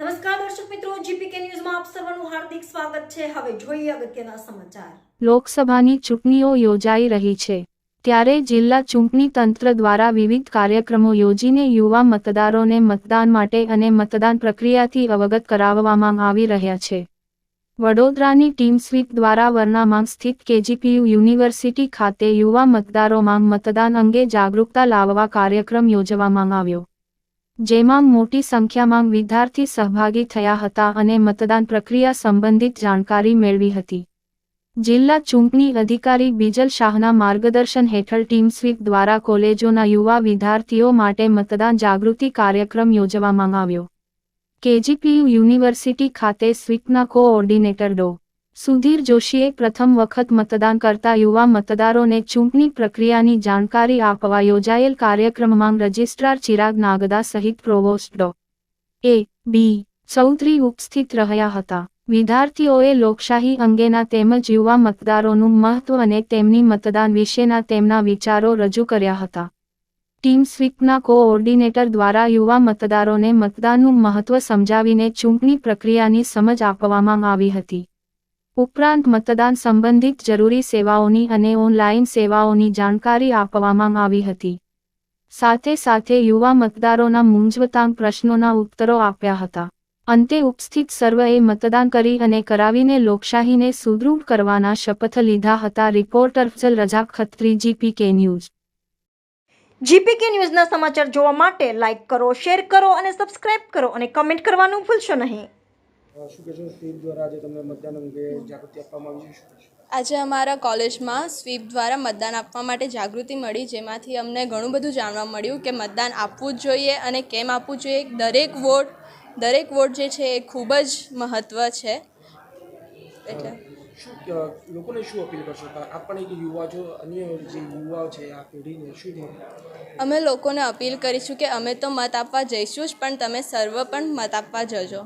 નમસ્કાર દર્શક મિત્રો, જીપીકે ન્યૂઝમાં આપ સર્વનું હાર્દિક સ્વાગત છે. હવે જોઈએ અગત્યના સમાચાર. લોકસભાની ચૂંટણીઓ યોજાઈ રહી છે. ત્યારે જિલ્લા ચૂંટણી તંત્ર દ્વારા વિવિધ કાર્યક્રમો યોજીને યુવા મતદારોને મતદાન માટે અને મતદાન પ્રક્રિયાથી અવગત કરાવવામાં આવી રહ્યા છે. વડોદરાની ટીમ સ્વીપ દ્વારા વરનામાં સ્થિત કેજીપીયુ યુનિવર્સિટી ખાતે યુવા મતદારોમાં મતદાન અંગે જાગૃતતા લાવવા કાર્યક્રમ યોજવામાં આવ્યો. જેમાં મોટી સંખ્યામાં વિદ્યાર્થી સહભાગી થયા હતા અને મતદાન પ્રક્રિયા સંબંધિત જાણકારી મેળવી હતી. જિલ્લા ચૂંટણી અધિકારી બીજલ શાહના માર્ગદર્શન હેઠળ ટીમ સ્વીપ દ્વારા કોલેજોના યુવા વિદ્યાર્થીઓ માટે મતદાન જાગૃતિ કાર્યક્રમ યોજવામાં આવ્યો. કેજીપીયુ યુનિવર્સિટી ખાતે સ્વીપના કોઓર્ડિનેટર ડો. સુધીર જોશીએ પ્રથમ વખત મતદાન કરતા યુવા મતદારોને ચૂંટણી પ્રક્રિયાની જાણકારી આપવા યોજાયેલ કાર્યક્રમમાં રજિસ્ટ્રાર ચિરાગ નાગદા સહિત પ્રોવોસ્ટ ડો. એ, બી, ચૌધરી ઉપસ્થિત રહ્યા હતા. વિદ્યાર્થીઓએ લોકશાહી અંગેના તેમજ યુવા મતદારોનું મહત્વ અને તેમની મતદાન વિશેના તેમના વિચારો રજૂ કર્યા હતા. ટીમ સ્વીપના કોઓર્ડિનેટર દ્વારા યુવા મતદારોને મતદાનનું મહત્વ સમજાવીને ચૂંટણી પ્રક્રિયાની સમજ આપવામાં આવી હતી. ઉપરાંત મતદાન સંબંધિત જરૂરી સેવાઓની અને ઓનલાઈન સેવાઓની જાણકારી આપવામાં આવી હતી. સાથે સાથે યુવા મતદારોના મૂંઝવતાંગ પ્રશ્નોના ઉત્તરો આપ્યા હતા. અંતે ઉપસ્થિત સર્વએ મતદાન કરી અને કરાવીને લોકશાહીને સુદૃઢ કરવાના શપથ લીધા હતા. Reporter Fazal Raza Khatri, GPK news. GPK ન્યૂઝના સમાચાર જોવા માટે લાઇક કરો, શેર કરો અને સબસ્ક્રાઇબ કરો અને કમેન્ટ કરવાનું ભૂલશો નહીં. શું કહેશો સ્વીપ દ્વારા આજે તમને મતદાન અંગે જાગૃતિ આપવામાં આવી છે? આજે અમારા કોલેજમાં સ્વીપ દ્વારા મતદાન આપવા માટે જાગૃતિ મળી જેમાંથી અમને ઘણું બધું જાણવા મળ્યું કે મતદાન આપવું જ જોઈએ અને કેમ આપવું જોઈએ. દરેક વોટ દરેક વોટ જે છે એ ખૂબ જ મહત્ત્વ છે. એટલે લોકોને શું અપીલ કરશો? આપ પણ એક યુવા છો અન્ય જે યુવાઓ છે આ પેઢીને શું અમે લોકોને અપીલ કરીશું કે અમે તો મત આપવા જઈશું જ પણ તમે સર્વ પણ મત આપવા જજો.